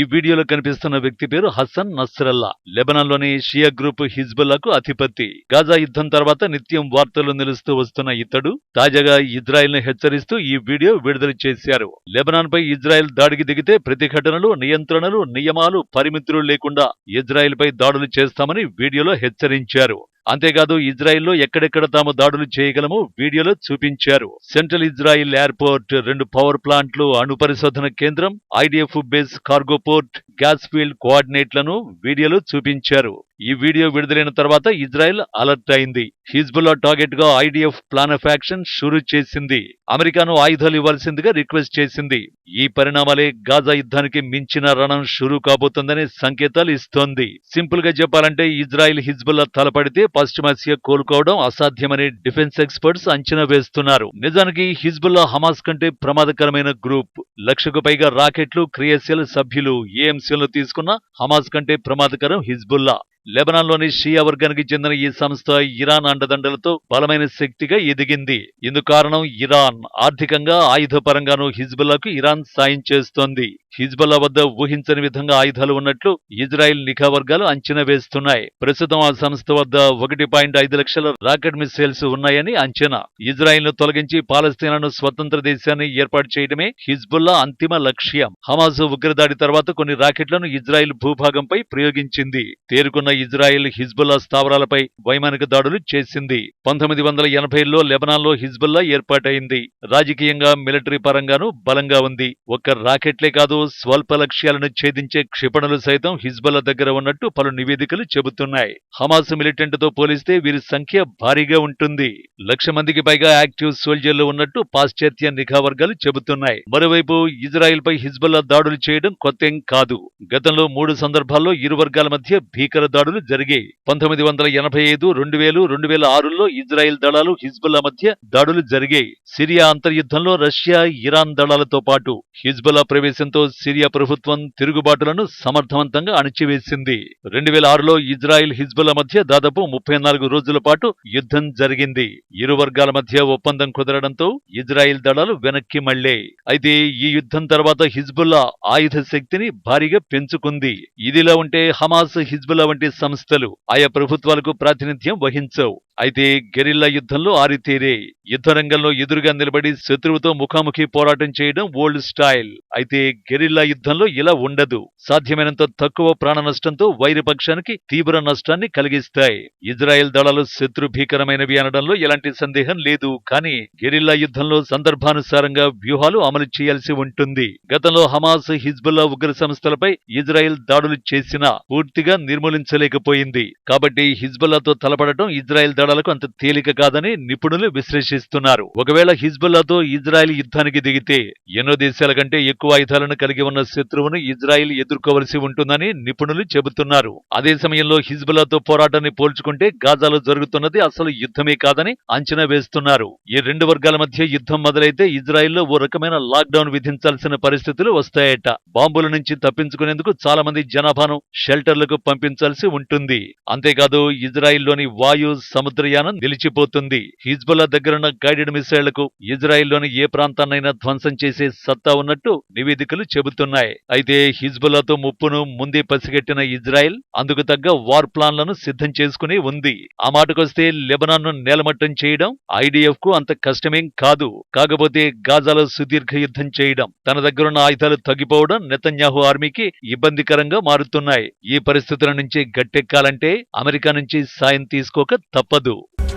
ఈ వీడియోలో కనిపిస్తున్న వ్యక్తి పేరు హసన్ నస్రల్లా. లెబనాన్లోని షియా గ్రూప్ హిజ్బుల్లాకు అధిపతి. గాజా యుద్ధం తర్వాత నిత్యం వార్తలు నిలుస్తూ వస్తున్న ఇతడు తాజాగా ఇజ్రాయెల్ను హెచ్చరిస్తూ ఈ వీడియో విడుదల చేశారు. లెబనాన్ పై ఇజ్రాయెల్ దాడికి దిగితే ప్రతిఘటనలు నియంత్రణలు నియమాలు పరిమితులు లేకుండా ఇజ్రాయెల్ పై దాడులు చేస్తామని వీడియోలో హెచ్చరించారు. అంతేకాదు ఇజ్రాయెల్లో ఎక్కడెక్కడ తాము దాడులు చేయగలమో వీడియోలో చూపించారు. సెంట్రల్ ఇజ్రాయిల్ ఎయిర్పోర్ట్ రెండు పవర్ ప్లాంట్లు అణు పరిశోధన కేంద్రం IDF base cargo port gas field కోఆర్డినేట్లను వీడియోలో చూపించారు. ఈ వీడియో విడుదలైన తర్వాత ఇజ్రాయెల్ అలర్ట్ అయింది. హిజ్బుల్లా టార్గెట్గా ఐడిఎఫ్ ప్లాన్ ఆఫ్ యాక్షన్ షురూ చేసింది. అమెరికాను ఆయుధాలు ఇవ్వాల్సిందిగా రిక్వెస్ట్ చేసింది. ఈ పరిణామాలే గాజా యుద్ధానికి మించిన రణం షురూ కాబోతుందనే సంకేతాలు ఇస్తోంది. సింపుల్గా చెప్పాలంటే ఇజ్రాయెల్ హిజ్బుల్లా తలపడితే పశ్చిమాసియా కోలుకోవడం అసాధ్యమని డిఫెన్స్ ఎక్స్పర్ట్స్ అంచనా వేస్తున్నారు. నిజానికి హిజ్బుల్లా హమాస్ కంటే ప్రమాదకరమైన గ్రూప్. లక్షకు పైగా రాకెట్లు క్రియాశీల సభ్యులు ఏఎంసీలు తీసుకున్న హమాస్ కంటే ప్రమాదకరం హిజ్బుల్లా. లెబనాన్లోని షియా వర్గానికి చెందిన ఈ సంస్థ ఇరాన్ అండదండలతో బలమైన శక్తిగా ఎదిగింది. ఇందు కారణం ఇరాన్. ఆర్థికంగా ఆయుధపరంగానూ హిజ్బుల్లాకు ఇరాన్ సాయం చేస్తోంది. హిజ్బుల్లా వద్ద ఊహించని విధంగా ఆయుధాలు ఉన్నట్లు ఇజ్రాయెల్ నిఘా వర్గాలు అంచనా వేస్తున్నాయి. ప్రస్తుతం ఆ సంస్థ వద్ద ఒకటి పాయింట్ ఐదు లక్షల రాకెట్ మిసైల్స్ ఉన్నాయని అంచనా. ఇజ్రాయెల్ను తొలగించి పాలస్తీనాను స్వతంత్ర దేశాన్ని ఏర్పాటు చేయడమే హిజ్బుల్లా అంతిమ లక్ష్యం. హమాస్ ఉగ్రదాడి తర్వాత కొన్ని రాకెట్లను ఇజ్రాయెల్ భూభాగంపై ప్రయోగించింది. తేరుకున్న ఇజ్రాయెల్ హిజ్బుల్లా స్థావరాలపై వైమానిక దాడులు చేసింది. పంతొమ్మిది వందల ఎనభైలో లెబనాన్లో హిజ్బుల్లా ఏర్పాటైంది. రాజకీయంగా మిలిటరీ పరంగానూ బలంగా ఉంది. ఒక్క రాకెట్లే కాదు స్వల్ప లక్ష్యాలను ఛేదించే క్షిపణులు సైతం హిజ్బుల్లా దగ్గర ఉన్నట్టు పలు నివేదికలు చెబుతున్నాయి. హమాస్ మిలిటెంట్తో పోలిస్తే వీరి సంఖ్య భారీగా ఉంటుంది. లక్ష మందికి పైగా యాక్టివ్ సోల్జర్లు ఉన్నట్టు పాశ్చాత్య నిఘా వర్గాలు చెబుతున్నాయి. మరోవైపు ఇజ్రాయెల్ పై హిజ్బుల్లా దాడులు చేయడం కొత్తేం కాదు. గతంలో మూడు సందర్భాల్లో ఇరు వర్గాల మధ్య భీకర దాడులు జరిగాయి. పంతొమ్మిది వందల ఎనభై ఐదు రెండు వేలు రెండు వేల ఆరులో ఇజ్రాయెల్ దళాలు హిజ్బుల్లా మధ్య దాడులు జరిగాయి. సిరియా అంతర్యుద్ధంలో రష్యా ఇరాన్ దళాలతో పాటు హిజ్బుల్లా ప్రవేశంతో సిరియా ప్రభుత్వం తిరుగుబాటులను సమర్థవంతంగా అణిచివేసింది. రెండు వేల ఆరులో ఇజ్రాయెల్ హిజ్బుల్లా మధ్య దాదాపు ముప్పై నాలుగు రోజుల పాటు యుద్ధం జరిగింది. ఇరు వర్గాల మధ్య ఒప్పందం కుదరడంతో ఇజ్రాయెల్ దళాలు వెనక్కి మళ్ళే అయితే ఈ యుద్ధం తర్వాత హిజ్బుల్లా ఆయుధ శక్తిని భారీగా పెంచుకుంది. ఇదిలా ఉంటే హమాస్ హిజ్బుల్లా వంటి సంస్థలు ఆయా ప్రభుత్వాలకు ప్రాతినిధ్యం వహించవు. అయితే గెరిల్లా యుద్ధంలో ఆరితేరే. యుద్ధ రంగంలో ఎదురుగా నిలబడి శత్రువుతో ముఖాముఖి పోరాటం చేయడం ఓల్డ్ స్టైల్. అయితే గెరిల్లా యుద్ధంలో ఇలా ఉండదు. సాధ్యమైనంత తక్కువ ప్రాణ నష్టంతో వైరపక్షానికి తీవ్ర నష్టాన్ని కలిగిస్తాయి. ఇజ్రాయెల్ దళాలు శత్రు భీకరమైనవి అనడంలో ఎలాంటి సందేహం లేదు. కానీ గెరిల్లా యుద్ధంలో సందర్భానుసారంగా వ్యూహాలు అమలు చేయాల్సి ఉంటుంది. గతంలో హమాస్ హిజ్బుల్లా ఉగ్ర సంస్థలపై ఇజ్రాయెల్ దాడులు చేసినా పూర్తిగా నిర్మూలించలేకపోయింది. కాబట్టి హిజ్బుల్లాతో తలపడటం ఇజ్రాయెల్ దళాలకు అంత తేలిక కాదని నిపుణులు విశ్లేషిస్తున్నారు. ఒకవేళ హిజ్బుల్లాతో ఇజ్రాయెల్ యుద్ధానికి దిగితే ఎన్నో దేశాల కంటే ఎక్కువ ఆయుధాలను కలిగి ఉన్న శత్రువును ఇజ్రాయెల్ ఎదుర్కోవలసి ఉంటుందని నిపుణులు చెబుతున్నారు. అదే సమయంలో హిజ్బుల్లాతో పోరాటాన్ని పోల్చుకుంటే గాజాలో జరుగుతున్నది అసలు యుద్ధమే కాదని అంచనా వేస్తున్నారు. ఈ రెండు వర్గాల మధ్య యుద్ధం మొదలైతే ఇజ్రాయెల్లో ఓ రకమైన లాక్డౌన్ విధించాల్సిన పరిస్థితులు వస్తాయట. బాంబుల నుంచి తప్పించుకునేందుకు చాలా మంది జనాభాను షెల్టర్లకు పంపించాల్సి ఉంటుంది. అంతేకాదు ఇజ్రాయిల్లోని వాయు సముద్రయానం నిలిచిపోతుంది. హిజ్బుల్లా దగ్గరున్న గైడెడ్ మిసైళ్ళకు ఇజ్రాయిల్లోని ఏ ప్రాంతాన్నైనా ధ్వంసం చేసే సత్తా ఉన్నట్టు నివేదికలు చెబుతున్నాయి. అయితే హిజ్బుల్లాతో ముప్పును ముందే పసిగట్టిన ఇజ్రాయెల్ అందుకు తగ్గ వార్ ప్లాన్లను సిద్ధం చేసుకుని ఉంది. ఆ మాటకొస్తే లెబనాన్ను నేలమట్టం చేయడం ఐడిఎఫ్కు అంత కష్టమేం కాదు. కాకపోతే గాజాలో సుదీర్ఘ యుద్ధం చేయడం తన దగ్గరున్న ఆయుధాలు తగ్గిపోవడం నెతన్యాహు ఆర్మీకి ఇబ్బందికరంగా మారుతున్నాయి. ఈ పరిస్థితుల నుంచి గట్టెక్కాలంటే అమెరికా నుంచి సాయం తీసుకోక తప్పదు. sábado.